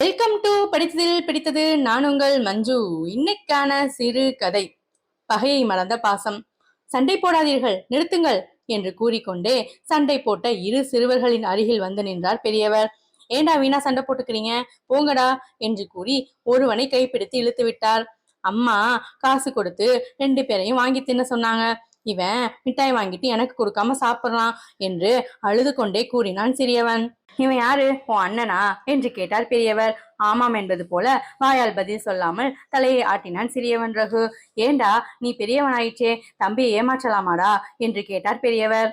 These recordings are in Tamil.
வெல்கம் டு படித்ததில் பிடித்தது நான் உங்கள் மஞ்சு. இன்னைக்கான சிறு கதை. பகையை மறந்த பாசம். சண்டை போடாதீர்கள் நிறுத்துங்கள் என்று கூறிக்கொண்டே சண்டை போட்ட இரு சிறுவர்களின் அருகில் வந்து நின்றார் பெரியவர். ஏண்டா வீணா சண்டை போட்டுக்கிறீங்க? போங்கடா என்று கூறி ஒருவனை கைப்பிடித்து இழுத்து விட்டார் அம்மா காசு கொடுத்து ரெண்டு பேரையும் வாங்கி தின்ன சொன்னாங்க. இவன் மிட்டாய் வாங்கிட்டு எனக்கு கொடுக்காம சாப்பிட்றான் என்று அழுது கொண்டே கூறினான் சிறியவன். இவன் யாரு? உன் அண்ணனா? என்று கேட்டார் பெரியவர். ஆமாம் என்பது போல வாயால் பதில் சொல்லாமல் தலையை ஆட்டினான் சிறியவன் ரகு. ஏண்டா நீ பெரியவனாயிற்றே? தம்பியை ஏமாற்றலாமாடா? என்று கேட்டார் பெரியவர்.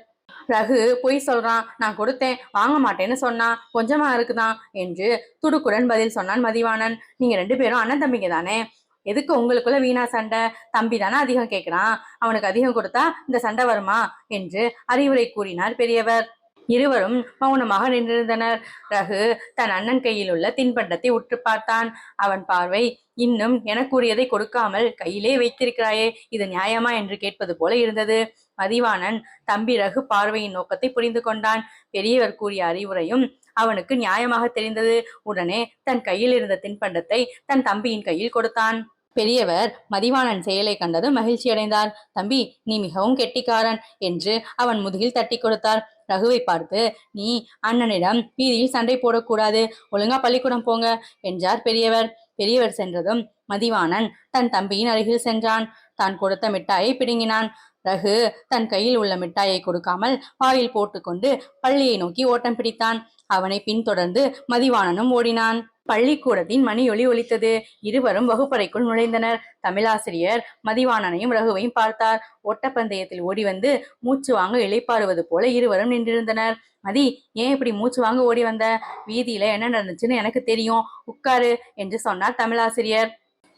ரகு பொய் சொல்றான். நான் கொடுத்தேன். வாங்க மாட்டேன்னு சொன்னான். கொஞ்சமா இருக்குதான் என்று துடுக்குடன் பதில் சொன்னான் மதிவாணன். நீங்க ரெண்டு பேரும் அண்ணன் தம்பிங்க தானே? எதுக்கு உங்களுக்குள்ள வீணா சண்டை? தம்பி தானே அதிகம் கேட்கிறான் அவனுக்கு அதிகம் கொடுத்தா இந்த சண்டை வருமா? என்று அறிவுரை கூறினார் பெரியவர். இருவரும் மௌனமாக நின்றிருந்தனர். ரகு தன் அண்ணன் கையில் உள்ள தின்பண்டத்தை உற்று பார்த்தான். அவன் பார்வை இன்னும் எனக்குரியதை கொடுக்காமல் கையிலே வைத்திருக்கிறாயே இது நியாயமா என்று கேட்பது போல இருந்தது. மதிவாணன் தம்பி ரகு பார்வையின் நோக்கத்தை புரிந்து கொண்டான். பெரியவர் கூறிய அறிவுரையும் அவனுக்கு நியாயமாக தெரிந்தது. உடனே தன் கையில் இருந்த தின்பண்டத்தை தன் தம்பியின் கையில் கொடுத்தான். பெரியவர் மதிவாணன் செயலை கண்டதும் மகிழ்ச்சி அடைந்தார். தம்பி நீ மிகவும் கெட்டிக்காரன் என்று அவன் முதுகில் தட்டி கொடுத்தார். ரகுவை பார்த்து நீ அண்ணனிடம் வீதியில் சண்டை போடக்கூடாது. ஒழுங்கா பள்ளிக்கூடம் போங்க என்றார் பெரியவர். பெரியவர் சென்றதும் மதிவாணன் தன் தம்பியின் அருகில் சென்றான். தான் கொடுத்த மிட்டாயை பிடுங்கினான். ரகு தன் கையில் உள்ள மிட்டாயை கொடுக்காமல் வாயில் போட்டுக்கொண்டு பள்ளியை நோக்கி ஓட்டம் பிடித்தான். அவனை பின்தொடர்ந்து மதிவாணனும் ஓடினான். பள்ளிக்கூடத்தின் மணி ஒலி ஒலித்தது. இருவரும் வகுப்பறைக்குள் நுழைந்தனர். தமிழாசிரியர் மதிவாணனையும் ரகுவையும் பார்த்தார். ஓட்டப்பந்தயத்தில் ஓடி வந்து மூச்சு வாங்க இளைப்பாறுவது போல இருவரும் நின்றிருந்தனர். மதி ஏன் இப்படி மூச்சு வாங்க ஓடி வந்த? வீதியில என்ன நடந்துச்சுன்னு எனக்கு தெரியும். உட்காரு என்று சொன்னார் தமிழாசிரியர்.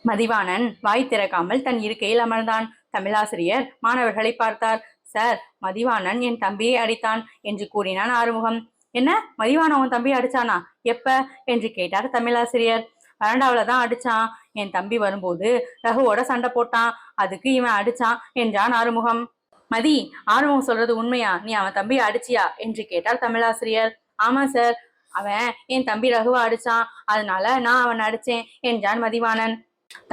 மதிவாணன் வாய் திறக்காமல் தன் இருக்கையில் அமர்ந்தான். தமிழாசிரியர் மாணவர்களை பார்த்தார். சார் மதிவாணன் என் தம்பியை அடித்தான் என்று கூறினான் ஆறுமுகம். என்ன? மதிவான உன் தம்பி அடிச்சானா? எப்ப? என்று கேட்டார் தமிழாசிரியர். வறண்டாவில தான் அடிச்சான். என் தம்பி வரும்போது ரகுவோட சண்டை போட்டான். அதுக்கு இவன் அடிச்சான் என்றான் ஆறுமுகம். மதி ஆறுமுகம் சொல்றது உண்மையா? நீ அவன் தம்பி அடிச்சியா? என்று கேட்டார் தமிழாசிரியர். ஆமா சார் அவன் என் தம்பி ரகுவை அடிச்சான். அதனால நான் அவன் அடிச்சேன் என்றான் மதிவாணன்.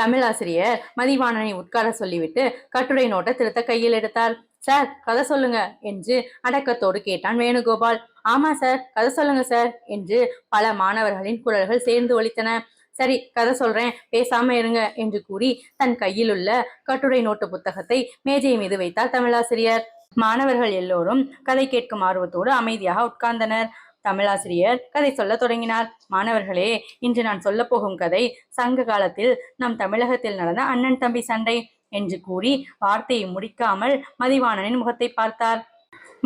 தமிழாசிரியர் மதிவாணனை உட்கார சொல்லிவிட்டு கட்டுரை நோட்டை திருத்த கையில் எடுத்தார். சார் கதை சொல்லுங்க என்று அடக்கத்தோடு கேட்டான் வேணுகோபால். ஆமா சார் கதை சொல்லுங்க சார் என்று பல மாணவர்களின் குரல்கள் சேர்ந்து ஒழித்தன சரி கதை சொல்றேன் பேசாம இருங்க என்று கூறி தன் கையில் உள்ள கட்டுரை நோட்டு புத்தகத்தை மேஜை மீது வைத்தார் தமிழாசிரியர். மாணவர்கள் எல்லோரும் கதை கேட்கும் ஆர்வத்தோடு அமைதியாக உட்கார்ந்தனர். தமிழாசிரியர் கதை சொல்ல தொடங்கினார். மாணவர்களே இன்று நான் சொல்ல போகும் கதை சங்க காலத்தில் நம் தமிழகத்தில் நடந்த அண்ணன் தம்பி சண்டை என்று கூறி வார்த்தையை முடிக்காமல் மதிவாணனின் முகத்தை பார்த்தார்.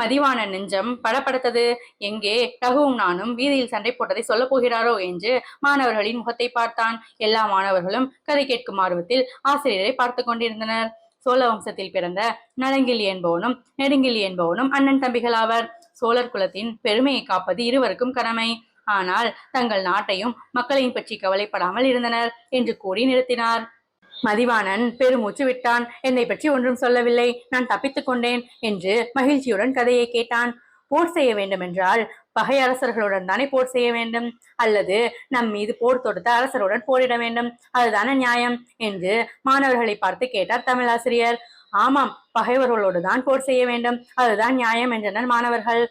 மதிவான நெஞ்சம் படபடத்தது எங்கே? ரகுவும் நானும் வீதியில் சண்டை போட்டதை சொல்ல போகிறாரோ என்று மாணவர்களின் முகத்தை பார்த்தான். எல்லா மாணவர்களும் கதை கேட்கும் ஆர்வத்தில் ஆசிரியரை பார்த்து கொண்டிருந்தனர். சோழ வம்சத்தில் பிறந்த நலங்கிலி என்பவனும் நெடுங்கிலி என்பவனும் அண்ணன் தம்பிகள் ஆவர். சோழர் குலத்தின் பெருமையை காப்பது இருவருக்கும் கடமை. ஆனால் தங்கள் நாட்டையும் மக்களையும் பற்றி கவலைப்படாமல் இருந்தனர் என்று கூறி நிறுத்தினார். மதிவாணன் பெருமூச்சு விட்டான். என்னை பற்றி ஒன்றும் சொல்லவில்லை. நான் தப்பித்துக் கொண்டேன் என்று மகிழ்ச்சியுடன் கதையை கேட்டான். போர் செய்ய வேண்டும் என்றால் பகை அரசர்களுடன் தானே போர் செய்ய வேண்டும். அல்லது நம் மீது போர் தொடுத்த அரசருடன் போரிட வேண்டும். அதுதானே நியாயம் என்று மாணவர்களை பார்த்து கேட்டார் தமிழாசிரியர். ஆமாம் பகைவர்களோடு தான் போர் செய்ய வேண்டும். அதுதான் நியாயம் என்றனர் மாணவர்கள்.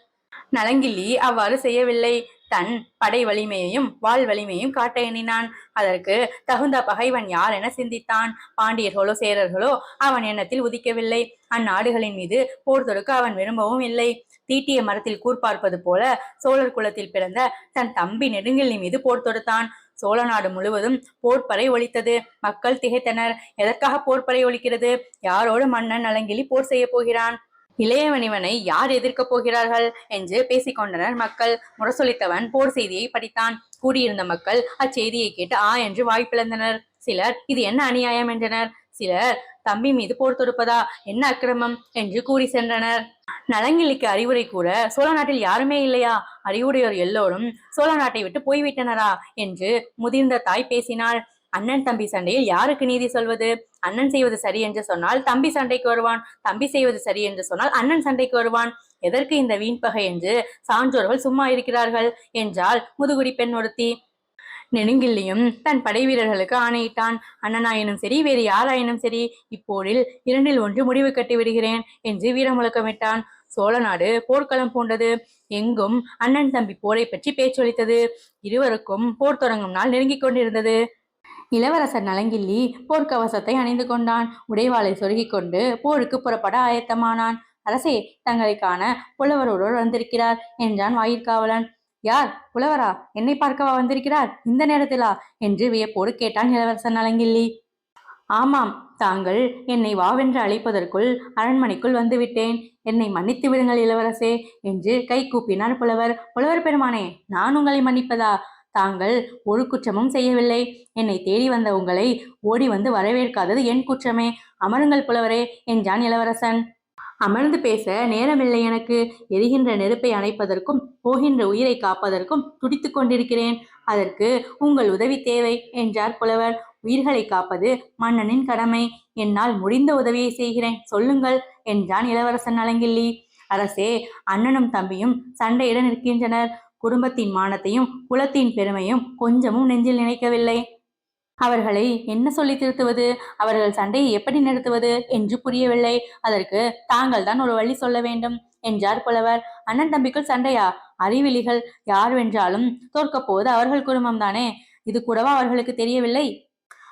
நலங்கிள்ளி அவ்வாறு செய்யவில்லை. தன் படை வலிமையையும் வாள் வலிமையையும் காட்ட எண்ணினான். அதற்கு தகுந்த பகைவன் யார் என சிந்தித்தான். பாண்டியர்களோ சேரர்களோ அவன் எண்ணத்தில் உதிக்கவில்லை. அந்நாடுகளின் மீது போர் தொடுக்க அவன் விரும்பவும் இல்லை. தீட்டிய மரத்தில் கூர்பார்ப்பது போல சோழர் குலத்தில் பிறந்த தன் தம்பி நெடுங்கிள்ளி மீது போர் தொடுத்தான். சோழ நாடு முழுவதும் போர்ப்பறை ஒலித்தது. மக்கள் திகைத்தனர். எதற்காக போர்ப்பறை ஒலிக்கிறது? யாரோடு மன்னன் நலங்கிலி போர் செய்ய போகிறான்? இளையவனிவனை யார் எதிர்க்கப் போகிறார்கள் என்று பேசிக்கொண்டனர் மக்கள். முரசொலித்தவன் போர் செய்தியை படித்தான். கூடியிருந்த மக்கள் அச்செய்தியை கேட்டு ஆ என்று வாய்ப்பிழந்தனர் சிலர் இது என்ன அநியாயம் என்றனர். சிலர் தம்பி மீது போர் தொடுப்பதா? என்ன அக்கிரமம்? என்று கூறி சென்றனர். நலங்கிலிக்கு அறிவுரை கூற சோழ நாட்டில் யாருமே இல்லையா? அறிவுடையோர் எல்லோரும் சோழ நாட்டை விட்டு போய்விட்டனரா? என்று முதிர்ந்த தாய் பேசினாள். அண்ணன் தம்பி சண்டையில் யாருக்கு நீதி சொல்வது? அண்ணன் செய்வது சரி என்று சொன்னால் தம்பி சண்டைக்கு வருவான் தம்பி செய்வது சரி என்று சொன்னால் அண்ணன் சண்டைக்கு வருவான். எதற்கு இந்த வீண்பகை என்று சான்றோர்கள் சும்மா இருக்கிறார்கள் என்றால் முதுகுடி பெண் ஒருத்தி நெடுங்கில்லியும் தன் படை வீரர்களுக்கு ஆணையிட்டான். அண்ணனாயினும் சரி வேறு யாராயினும் சரி இப்போரில் இரண்டில் ஒன்று முடிவு கட்டி விடுகிறேன் என்று வீரமுழக்கமிட்டான். சோழ நாடு போர்க்களம் பூண்டது எங்கும் அண்ணன் தம்பி போரை பற்றி பேச்சொலித்தது. இருவருக்கும் போர் தொடங்கும் நாள் நெருங்கிக் கொண்டிருந்தது. இளவரசர் நலங்கிள்ளி போர்க்கவசத்தை அணிந்து கொண்டான். உடைவாளை சொருகிக் கொண்டு போருக்கு புறப்பட ஆயத்தமானான். அரசே தங்களை காண புலவர் ஒருவர் வந்திருக்கிறார் என்றான் வாயிற்காவலன். யார்? புலவரா? என்னை பார்க்கவா வந்திருக்கிறார்? இந்த நேரத்திலா? என்று வியப்போடு கேட்டான் இளவரசர் நலங்கிள்ளி ஆமாம் தாங்கள் என்னை வாவென்று அழைப்பதற்குள் அரண்மனைக்குள் வந்துவிட்டேன். என்னை மன்னித்து விடுங்கள் இளவரசே என்று கை கூப்பினார் புலவர். புலவர் பெருமானே நான் உங்களை மன்னிப்பதா? தாங்கள் ஒரு குற்றமும் செய்யவில்லை. என்னை தேடி வந்த உங்களை ஓடி வந்து வரவேற்காதது என் குற்றமே. அமருங்கள் புலவரே என்றான் இளவரசன். அமர்ந்து பேச நேரமில்லை எனக்கு. எரிகின்ற நெருப்பை அணைப்பதற்கும் போகின்ற உயிரை காப்பதற்கும் துடித்து கொண்டிருக்கிறேன். அதற்கு உங்கள் உதவி தேவை என்றார் புலவர். உயிர்களை காப்பது மன்னனின் கடமை. என்னால் முடிந்த உதவியை செய்கிறேன் சொல்லுங்கள் என்றான் இளவரசன் நலங்கிள்ளி அரசே அண்ணனும் தம்பியும் சண்டையிட நிற்கின்றனர். குடும்பத்தின் மானத்தையும் குலத்தின் பெருமையும் கொஞ்சமும் நெஞ்சில் நினைக்கவில்லை. அவர்களை என்ன சொல்லி திருத்துவது? அவர்கள் சண்டையை எப்படி நிறுத்துவது என்று புரியவில்லை. அதற்கு தாங்கள் தான் ஒரு வழி சொல்ல வேண்டும் என்றார் புலவர். அண்ணன் தம்பிக்குள் சண்டையா? அறிவிலிகள். யார் வென்றாலும் தோற்கப் போவது அவர்கள் குடும்பம்தானே இது கூடவா அவர்களுக்கு தெரியவில்லை?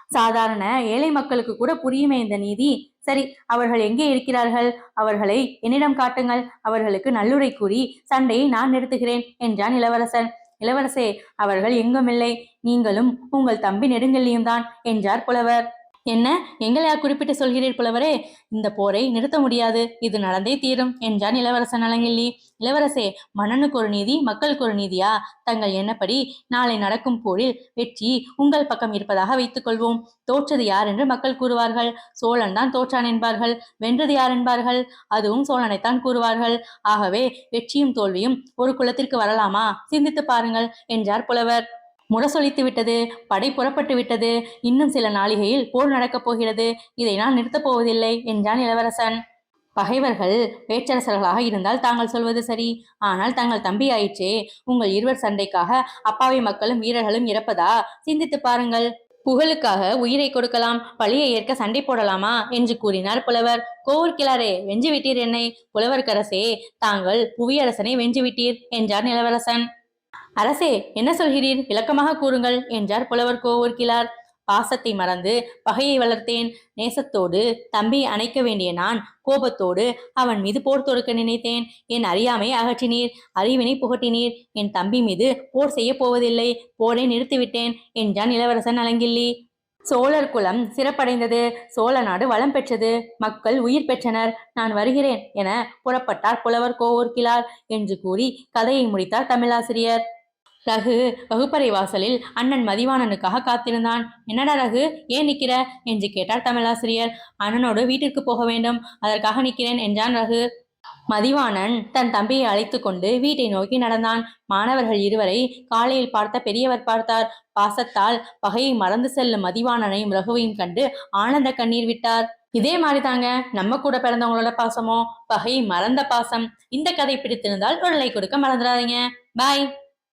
சாதாரண ஏழை மக்களுக்கு கூட புரியுமே இந்த நீதி. சரி அவர்கள் எங்கே இருக்கிறார்கள்? அவர்களை என்னிடம் காட்டுங்கள். அவர்களுக்கு நல்லுரை கூறி சண்டையை நான் நிறுத்துகிறேன் என்றான் இளவரசன். இளவரசே அவர்கள் எங்குமில்லை. நீங்களும் உங்கள் தம்பி நெடுங்கல்லியும் தான் என்றார் புலவர். என்ன? எங்களையா குறிப்பிட்டு சொல்கிறீர் புலவரே? இந்த போரை நிறுத்த முடியாது. இது நடந்தே தீரும் என்றான் இளவரசன் அலங்கில்லி. இளவரசே மன்னனுக்கு ஒரு நீதி மக்களுக்கு ஒரு நீதியா? தங்கள் எண்ணப்படி நாளை நடக்கும் போரில் வெற்றி உங்கள் பக்கம் இருப்பதாக வைத்துக் கொள்வோம். தோற்றது யார் என்று மக்கள் கூறுவார்கள். சோழன் தான் தோற்றான் என்பார்கள். வென்றது யார் என்பார்கள்? அதுவும் சோழனைத்தான் கூறுவார்கள். ஆகவே வெற்றியும் தோல்வியும் ஒரு குலத்திற்கு வரலாமா? சிந்தித்து பாருங்கள் என்றார் புலவர். முரசொலித்து விட்டது படை புறப்பட்டு விட்டது இன்னும் சில நாளிகையில் போர் நடக்கப் போகிறது இதை நான் நிறுத்தப் போவதில்லை என்றான் இளவரசன். பகைவர்கள் பேச்சரசர்களாக இருந்தால் தாங்கள் சொல்வது சரி. ஆனால் தங்கள் தம்பி ஆயிற்றே உங்கள் இருவர் சண்டைக்காக அப்பாவி மக்களும் வீரர்களும் இறப்பதா? சிந்தித்து பாருங்கள். புகழுக்காக உயிரை கொடுக்கலாம் பழியை ஏற்க சண்டை போடலாமா? என்று கூறினார் புலவர். கோவூர் கிளாரே வென்று விட்டீர் என்னை. புலவர்கரசே தாங்கள் புவியரசனை வென்று விட்டீர் என்றார் இளவரசன். அரசே என்ன சொல்கிறீர்? விளக்கமாக கூறுங்கள் என்றார் புலவர் கோவூர் கிளார் பாசத்தை மறந்து பகையை வளர்த்தேன். நேசத்தோடு தம்பி அணைக்க வேண்டிய நான் கோபத்தோடு அவன் மீது போர் தொடுக்க நினைத்தேன். என் அறியாமை அகற்றினீர் அறிவினை புகட்டினீர். என் தம்பி மீது போர் செய்ய போவதில்லை. போரை நிறுத்திவிட்டேன் என்றான் இளவரசன் அலங்கில்லி சோழர் குலம் சிறப்படைந்தது. சோழ நாடு வளம் பெற்றது. மக்கள் உயிர் பெற்றனர். நான் வருகிறேன் என புறப்பட்டார் புலவர் கோவூர்கிழார் என்று கூறி கதையை முடித்தார் தமிழாசிரியர். ரகு வகுப்பறை வாசலில் அண்ணன் மதிவாணனுக்காக காத்திருந்தான். என்னடா ரகு ஏன் நிக்கிற? என்று கேட்டார் தமிழாசிரியர். அண்ணனோடு வீட்டிற்கு போக வேண்டும் அதற்காக நிற்கிறேன் என்றான் ரகு. மதிவாணன் தன் தம்பியை அழைத்து கொண்டு வீட்டை நோக்கி நடந்தான். மாணவர்கள் இருவரை காலையில் பார்த்த பெரியவர் பார்த்தார். பாசத்தால் பகையை மறந்து செல்லும் மதிவாணனையும் ரகுவையும் கண்டு ஆனந்த கண்ணீர் விட்டார். இதே மாதிரி தாங்க நம்ம கூட பிறந்தவங்களோட பாசமோ? பகையை மறந்த பாசம். இந்த கதை பிடித்திருந்தால் ஒரு லைக் கொடுக்க மறந்துடாதீங்க. பாய்